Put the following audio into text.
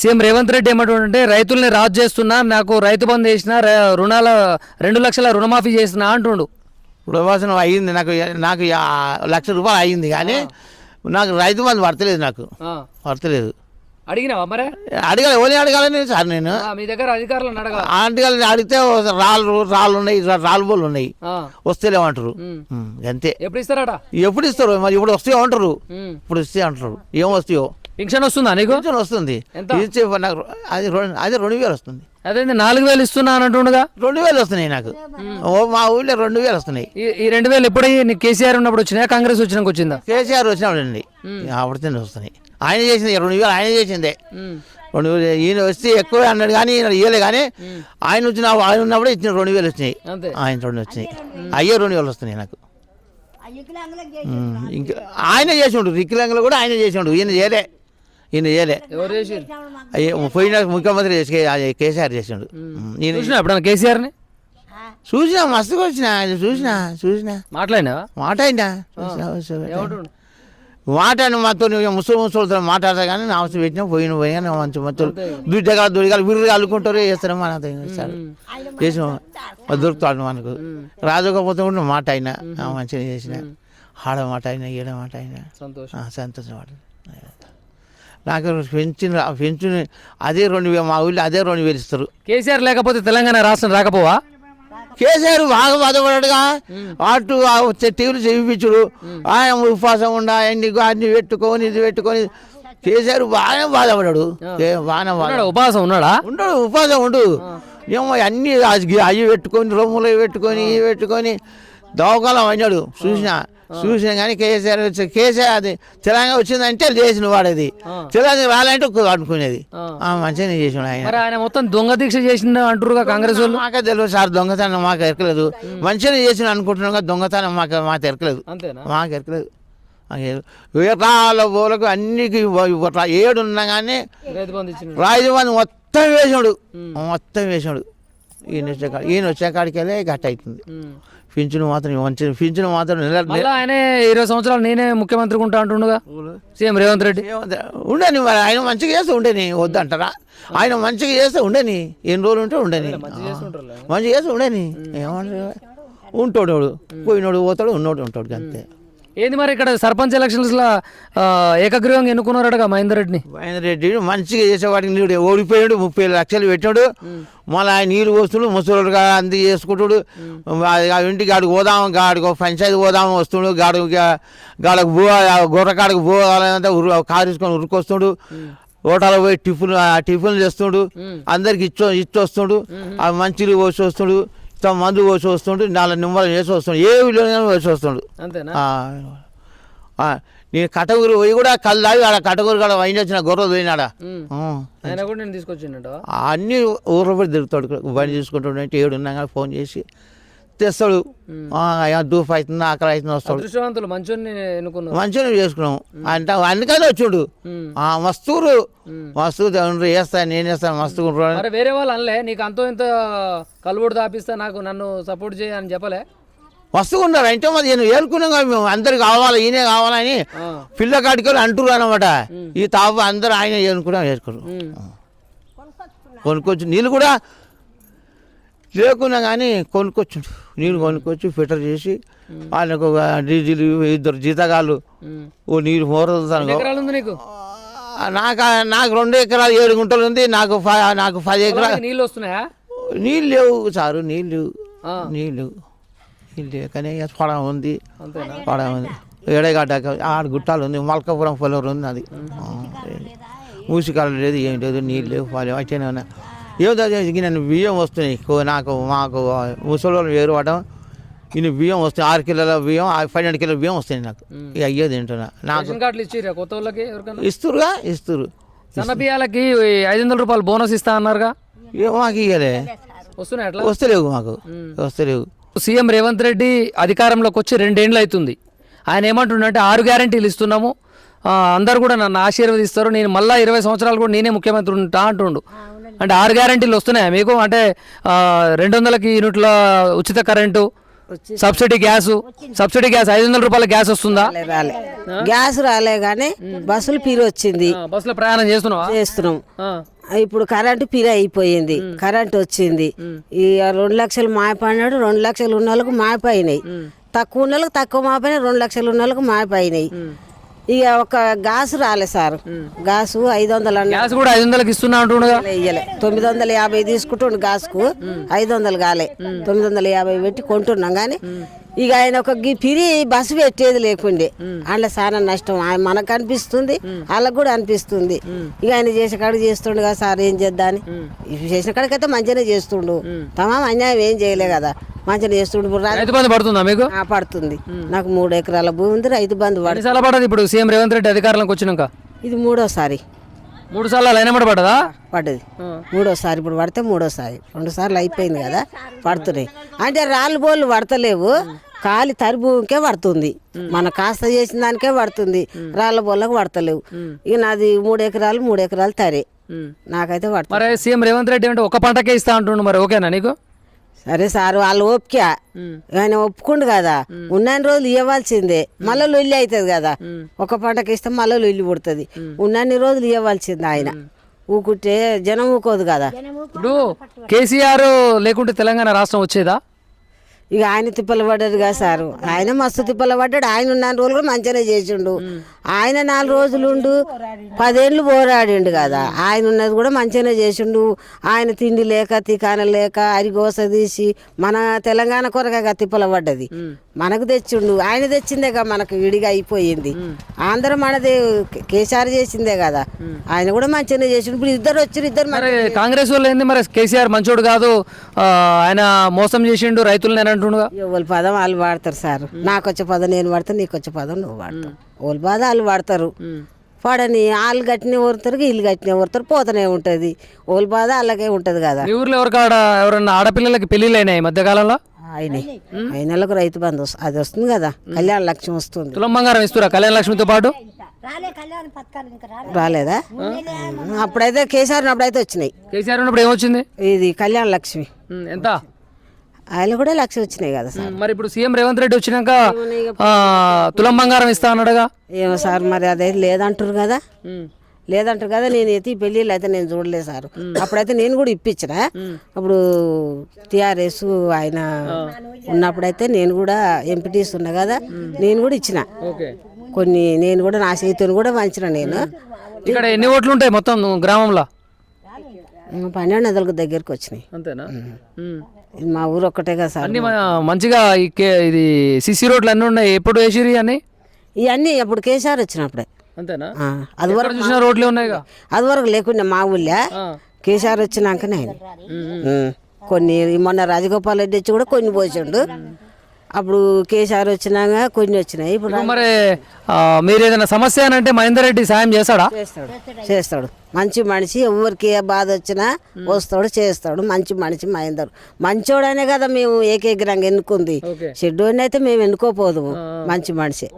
CM Revanth Reddy ఏమంటుంటే రైతుల్ని రాజు చేస్తున్నా నాకు రైతు బంధు చేసిన రుణాల రెండు లక్షల రుణమాఫీ చేసిన అంటుండు. రుణవాసనం అయ్యింది నాకు నాకు లక్ష రూపాయలు అయ్యింది కానీ నాకు రైతు బంధు పడతలేదు నాకు. పడతలేదు. అడిగినావా మరే? అడగాలి ఎవరిని అడగాలని సార్ నేను. మీ దగ్గర అధికారులను అడగాలి. ఆంటీగాలని అడిగితే రాళ్ళు రాళ్ళు ఉన్నాయి రాళ్ళు బోళ్ళు ఉన్నాయి. వస్తేలేమంటారు. అంతే. ఎప్పుడు ఇస్తారట? ఎప్పుడు ఇస్తారు మరి ఇప్పుడు వస్తే అంటారు. ఇప్పుడు వస్తే అంటారు. ఏం వస్తాయో? పింఛన్ వస్తుందా నీకు? కొంచెం వస్తుంది. ఎంత? ఇచ్చే నాకు అది రెండు అది రెండు వేలు వస్తుంది. అదే నాలుగు వేలు ఇస్తున్నా అని అంటుండగా రెండు వేలు వస్తున్నాయి నాకు. ఓ మా ఊళ్ళో రెండు వేలు వస్తున్నాయి. ఈ రెండు వేలు ఎప్పుడు నీకు కేసీఆర్ ఉన్నప్పుడు వచ్చినాయా? కాంగ్రెస్ వచ్చినాక వచ్చిందా? కేసీఆర్ వచ్చినప్పుడండి. అప్పటితోనే వస్తున్నాయి. ఆయన చేసింది రెండు వేలు ఆయన చేసిందే. రెండు వేలు ఈయన వస్తే ఎక్కువ అన్నాడు కానీ ఈయన ఇయ్యలే కానీ ఆయన వచ్చిన ఆయన ఉన్నప్పుడు ఇచ్చిన రెండు వేలు వచ్చినాయి. ఆయన రెండు వచ్చినాయి. అయ్యే రెండు వేలు వస్తున్నాయి నాకు. ఇంకా ఆయన చేసిండు. రిక్కిలంగలు కూడా ఆయన చేసిండు. ఈయన చేయలే. ఈయన చేయలే ఎవరు అయ్యే పోయిన ముఖ్యమంత్రి చేసి అది కేసీఆర్ చేసిండు. ఈయన చూసినా ఎప్పుడన్నా కేసీఆర్ని చూసినా మస్తుగా వచ్చిన చూసినా చూసినా. మాట్లాడినావా? మాట అయినా చూసినా, చూసినా. ఏమంటుండు మాట్లాడిన మాతో ముసలి ముసలితో మాట్లాడతా కానీ నా అవసరం పెట్టినా పోయిన పోయినా నా మంచి మంచి దుడ్డగా దుడిగాలు విరుగా అల్లుకుంటారు చేస్తారు మన సార్ చేసిన దొరుకుతాడు మనకు. రాజుకపోతే కూడా మాట అయినా మంచిగా చేసిన. ఆడ మాట అయినా ఈడ మాట అయినా. సంతోషం. ఆ, సంతోషం. నాకు పెంచిన పెంచిన అదే రెండు మా ఊళ్ళో అదే రెండు వేలు ఇస్తారు. కేసీఆర్ లేకపోతే తెలంగాణ రాష్ట్రం రాకపోవా? కేసీఆర్ బాగా బాధపడ్డాడుగా అటు టీవీలు చేయించుడు ఆయన ఉపవాసం ఉండ అన్ని అన్ని పెట్టుకొని ఇది పెట్టుకొని కేసీఆర్ బాగానే బాధపడ్డాడు ఏ, బాగానే బాధ. ఉపవాసం ఉన్నాడా? ఉండడు ఉపవాసం ఉండు. ఏమో అన్ని అవి పెట్టుకొని రొమ్ములు పెట్టుకొని ఇవి పెట్టుకొని దవకాలం అయినాడు. చూసినా? చూసినా కానీ కేసీఆర్ వచ్చి కేసీఆర్ అది తెలంగాణ వచ్చిందంటే చేసిన వాడేది. తెలంగాణ రాలంటే అనుకునేది. మంచిగానే చేసిన ఆయన. మొత్తం దొంగ దీక్ష చేసిన అంటారుగా కాంగ్రెస్ వాళ్ళు? మాకే తెలియదు సార్ దొంగతనం మాకు ఎరకలేదు. మంచిగా చేసిన అనుకుంటున్నాం కదా దొంగతనం మాకు మాకు ఎరకలేదు. మాకు ఎరకలేదు. వేటాల బోలకు అన్నికి ఏడు ఉన్నా కానీ బంధు రాజమంది మొత్తం వేసాడు మొత్తం వేసాడు ఈయన వచ్చే ఈయన వచ్చే కాడికి వెళ్ళి గట్ట అవుతుంది పింఛను మాత్రం మంచి పింఛను మాత్రం నెల మళ్ళీ ఆయనే ఇరవై సంవత్సరాలు నేనే ముఖ్యమంత్రి ఉంటా అంటుండగా? సీఎం రేవంత్ రెడ్డి? ఉండని మరి ఆయన మంచిగా చేస్తే ఉండని వద్దంటారా? ఆయన మంచిగా చేస్తే ఉండని ఎన్ని రోజులు ఉంటే ఉండని మంచిగా చేస్తే ఉండని ఏమంటారు? ఉంటాడు వాడు. పోయినోడు పోతాడు ఉన్నోడు ఉంటాడు అంతే. ఏంది మరి ఇక్కడ సర్పంచ్ ఎలక్షన్స్లో ఆ, ఏకగ్రీవంగా ఎన్నుకున్నారటగా మహేందర్ రెడ్డిని? మహేందర్ రెడ్డి మంచిగా చేసేవాడికి నీడు ఓడిపోయాడు ముప్పై ఏడు లక్షలు పెట్టాడు. మళ్ళీ ఆయన నీళ్ళు పోస్తుడు ముసలుడుగా అంది చేసుకుంటాడు. ఆ ఇంటికి గాడికి పోదాం గాడికి పంచాయతీ పోదాం వస్తుడు. గాడు గాడకు బో గొర్రకాడకు పోవాలంటే ఉరు కారు ఉరుకొస్తుడు. ఓటాలో పోయి టిఫిన్ ఆ టిఫిన్ చేస్తుడు అందరికి ఇచ్చో ఇచ్చొస్తుడు. ఆ మంచిలు పోసి వస్తుడు. ఇంత మందు పోసి వస్తుండు నాలుగు నిమ్మలు వేసి వస్తుండు ఏ విలువ వేసి వస్తుండు. నేను కటగురు పోయి కూడా కళ్ళు తాగి ఆడ కటగురు కాడ వైన్ వచ్చిన గొర్రెలు పోయినాడా? అన్ని ఊర్లో పడి తిరుగుతాడు బండి చూసుకుంటుంటే ఏడు ఉన్నా కానీ ఫోన్ చేసి తెస్తాడు. డూఫ్ అవుతుంది ఆకలి అవుతుంది వస్తాడు. మంచోని మంచిగా చేసుకున్నాం. అంటే అందుకని వచ్చిండు. ఆ, మస్తూరు. మస్తు వేస్తాను నేను వేస్తాను మస్తు వేరే వాళ్ళు అనలే నీకు అంతో ఇంత కలువుడు దాపిస్తా నాకు నన్ను సపోర్ట్ చేయ అని చెప్పలే? మస్తుగా ఉన్నారు. అంటే మరి నేను ఏలుకున్నాం కదా మేము. అందరికి కావాలి ఈయనే కావాలని ఆ. పిల్ల కాడికి వెళ్ళి అంటున్నారు అనమాట ఈ తాపు అందరూ ఆయన ఏనుకున్నాం ఉమ్. కొనుక్కొచ్చు నీళ్ళు కూడా లేకున్నా కానీ కొనుక్కొచ్చు నీళ్ళు కొనుక్కొచ్చి ఫిల్టర్ చేసి వాళ్ళకు ఒక డీజిల్ ఇద్దరు జీతగాళ్ళు. ఓ ఎన్ని మోరదుతాను నీకు? నాకు రెండు ఎకరాలు ఏడు గుంటలు ఉంది నాకు నాకు పది ఎకరాలు నీళ్ళు వస్తున్నాయా? నీళ్ళు లేవు సారు నీళ్ళు. నీళ్ళు. నీళ్ళు లేకనే పడం ఉంది. పడం ఉంది. ఏడగడ్డ ఆరు గుట్టాలు ఉంది. మల్కాపురం పొలం ఉంది అది. మూసికాలు లేదు ఏం. లేదు నీళ్ళు లేవు పాలు అట్టేనే ఉన్నాయి. ఏదో నేను బియ్యం వస్తున్నాయి. కో- నాకు మాకు ముసలి వాళ్ళు వేరు పడడం ఇన్ని బియ్యం వస్తాయి ఆరు కిలోల బియ్యం ఆ పన్నెండు కిలోల బియ్యం వస్తాయి నాకు. ఇక అయ్యే తింటున్నా. నాకు కార్డులు కొత్త వాళ్ళకి ఇస్తురుగా ఇస్తురు సన్న బియ్యాలకి ఐదు వందల రూపాయలు బోనస్ ఇస్తా అన్నారుగా? ఏ మాకు ఇయ్యలే. వస్తున్నాయి అట్లా? వస్తలేవు మాకు. వస్తలేవు. సీఎం రేవంత్ రెడ్డి అధికారంలోకి వచ్చి రెండేండ్లు అవుతుంది ఆయన ఏమంటుండంటే ఆరు గ్యారంటీలు ఇస్తున్నాము. అందరు కూడా నన్ను ఆశీర్వదిస్తారు. నేను మళ్ళా ఇరవై సంవత్సరాలు కూడా నేనే ముఖ్యమంత్రి ఉంటా అంటుండు. అంటే ఆరు గ్యారంటీలు వస్తున్నాయా మీకు? అంటే రెండు వందలకి యూనిట్ల ఉచిత current subsidy gas subsidy gas ఐదు వందల రూపాయల గ్యాస్ వస్తుందా? రాలే గ్యాస్ రాలే కానీ బస్సులు పీరు వచ్చింది బస్సులో ప్రయాణం చేస్తున్నావా? చేస్తున్నాం. ఆ, ఇప్పుడు కరెంటు పిరి అయిపోయింది. కరెంట్ వచ్చింది. ఈ రెండు లక్షలు మాయపడినాడు రెండు లక్షలు ఉన్న వాళ్ళకు మాయపోయినాయి తక్కువ ఉన్న వాళ్ళకి తక్కువ మాయపోయినాయి రెండు లక్షలు ఉన్న వాళ్ళకు మాయపోయినాయి ఇక ఒక గాసు రాలే సార్. గాసు ఐదు వందలు గ్యాస్ కూడా ఐదు వందలకి ఇస్తున్నా అంటుండగా? ఇయ్యలే. తొమ్మిది వందల యాభై తీసుకుంటుండు గాసుకు ఐదు వందలు కాలే. తొమ్మిది వందల యాభై పెట్టి కొంటున్నాం కానీ ఇక ఆయన ఒక పిరి బస్సు పెట్టేది లేకుండే. అందులో చాలా నష్టం. ఆయన మనకు అనిపిస్తుంది వాళ్ళకు కూడా అనిపిస్తుంది. ఇక ఆయన చేసే కాడికి చేస్తుండు కదా సార్ ఏం చేద్దాని చేసిన కాడికైతే మంచిగానే చేస్తుండు. తమా అన్యాయం ఏం చేయలే కదా. మంచిగా చేస్తుండు. రైతు బంధు పడుతుందా మీకు? ఆ, పడుతుంది. నాకు మూడు ఎకరాల భూమి ఉంది రైతు బంధు పడుతుంది. ఇప్పుడు? సీఎం రేవంత్ రెడ్డి అధికారంలోకి వచ్చినాక? ఇది మూడోసారి. మూడు సార్లు లైన్ ఎమ్మడి పడదా పడ్డది. మూడోసారి ఇప్పుడు పడితే మూడోసారి. రెండు సార్లు అయిపోయింది కదా పడుతున్నాయి. అంటే రాళ్ళు బోళ్ళు పడతలేవు కాలి తరి భూమికే పడుతుంది మన కాస్త చేసిన దానికే పడుతుంది రాళ్ళ బోళ్ళకు పడతలేవు. ఇక నాది మూడు ఎకరాలు మూడు ఎకరాలు తరే. నాకైతే పడుతుంది. మరి సీఎం రేవంత్ రెడ్డి అంటే ఒక పంటకే ఇస్తా అంటుండు మరి ఓకేనా నీకు? సరే సార్ వాళ్ళు ఓపిక. ఆయన ఒప్పుకుండు కదా. ఉన్నన్ని రోజులు ఇవ్వాల్సిందే. మళ్ళీ లొల్లి అవుతుంది కదా. ఒక పంటకి ఇస్తే మళ్ళీ లొల్లి పుడుతుంది. ఉన్నన్ని రోజులు ఇవ్వాల్సిందే ఆయన. ఊకుంటే జనం ఊకోదు కదా. ఇప్పుడు కేసీఆర్ లేకుంటే తెలంగాణ రాష్ట్రం వచ్చేదా? ఇక ఆయన తిప్పలు పడ్డాడు కదా సారు. ఆయన మస్తు తిప్పలు పడ్డాడు ఆయన ఉన్న రోజులు కూడా మంచిగానే చేసిండు. ఆయన నాలుగు రోజులు ఉండు పదేళ్ళు పోరాడిండు కదా. ఆయన ఉన్నది కూడా మంచిగానే చేసిండు. ఆయన తిండి లేక తికాన లేక అరిగోస తీసి మన తెలంగాణ కొరగా తిప్పలు పడ్డది మనకు తెచ్చిండు. ఆయన తెచ్చిందేగా మనకు విడిగా అయిపోయింది. ఆంధ్ర మనది కేసీఆర్ చేసిందే కదా. ఆయన కూడా మంచిగానే చేసిండు. ఇప్పుడు ఇద్దరు వచ్చి ఇద్దరు మరి కాంగ్రెస్ వాళ్ళు ఏంది మరి? కేసీఆర్ మంచోడు కాదు. ఆయన మోసం చేసిండు రైతులు నేను అంటుండగా. ఎవరి పదం వాళ్ళు వాడతారు సార్. నాకు వచ్చే పదం నేను వాడతాను నీకు వచ్చే పదం నువ్వు వాడతావు. వాళ్ళ బాధ వాళ్ళు వాడతారు. పడని వాళ్ళు గట్టినే ఊరుతారు వీళ్ళు గట్టినే ఊరుతారు పోతూనే ఉంటుంది. వాళ్ళ బాధ అలాగే ఉంటుంది కదా. మీ ఊర్లో ఎవరికాడ ఎవరన్నా ఆడపిల్లలకి పెళ్ళిళ్ళు అయినాయి ఈ మధ్యకాలంలో ఆయన అయినలకు రైతు బంధు వస్తు- అది వస్తుంది కదా కళ్యాణ లక్ష్యం వస్తుంది. తులం బంగారం ఇస్తురా కళ్యాణ లక్ష్మితో పాటు? రాలేదా? అప్పుడైతే కేసీఆర్ అప్పుడైతే వచ్చినాయి. కేసీఆర్ ఉన్నప్పుడు ఏమొచ్చింది? ఇది కళ్యాణ లక్ష్మి. ఎంత? ఆయన కూడా లక్ష వచ్చినాయి కదా సార్. మరి ఇప్పుడు సీఎం రేవంత్ రెడ్డి వచ్చినాక తులం బంగారం ఇస్తా అన్నాడుగా ఏమో సార్ మరి అదే లేదంటారు కదా. లేదంటారు కదా నేను ఎత్తి పెళ్ళిళ్ళు అయితే నేను చూడలేదు సార్. అప్పుడైతే నేను కూడా ఇప్పించిన. అప్పుడు టిఆర్ఎస్ ఆయన ఉన్నప్పుడైతే నేను కూడా ఎంపీటీస్ ఉన్నా కదా నేను కూడా ఇచ్చిన. కొన్ని నేను కూడా నా చేతిని కూడా పంచిన నేను. ఇక్కడ ఎన్ని ఓట్లు ఉంటాయి మొత్తం గ్రామంలో? పన్నెండు వందలకు దగ్గరికి వచ్చినాయి. అంతేనా? మా ఊరు ఒక్కటే కదా సార్. అన్ని మంచిగా ఇది సిసి రోడ్లు అన్నీ ఉన్నాయి. ఎప్పుడు వేసిరి అని ఇవన్నీ అప్పుడు కేసీఆర్ వచ్చినప్పుడే. అంతేనా? అది వరకు చూసిన రోడ్లే ఉన్నాయిగా? అది వరకు లేకుండా మా ఊళ్ళో. కేసీఆర్ వచ్చినాకనే. కొన్ని మొన్న రాజగోపాల్ రెడ్డి వచ్చి కూడా కొన్ని పోసిండు. అప్పుడు కేసీఆర్ వచ్చినాక కొన్ని వచ్చినాయి. ఇప్పుడు మరి మీరు ఏదైనా సమస్య అంటే మహేందర్ రెడ్డి సాయం చేస్తాడా? చేస్తాడు. చేస్తాడు. మంచి మనిషి ఎవరికి ఏ బాధ వచ్చినా వస్తాడు చేస్తాడు. మంచి మనిషి మహేందర్. మంచోడనే కదా మేము ఏకగ్రంగా ఎన్నుకుంది. షెడ్యూల్ అయితే మేము ఎన్నుకోపోదు మంచి మనిషి.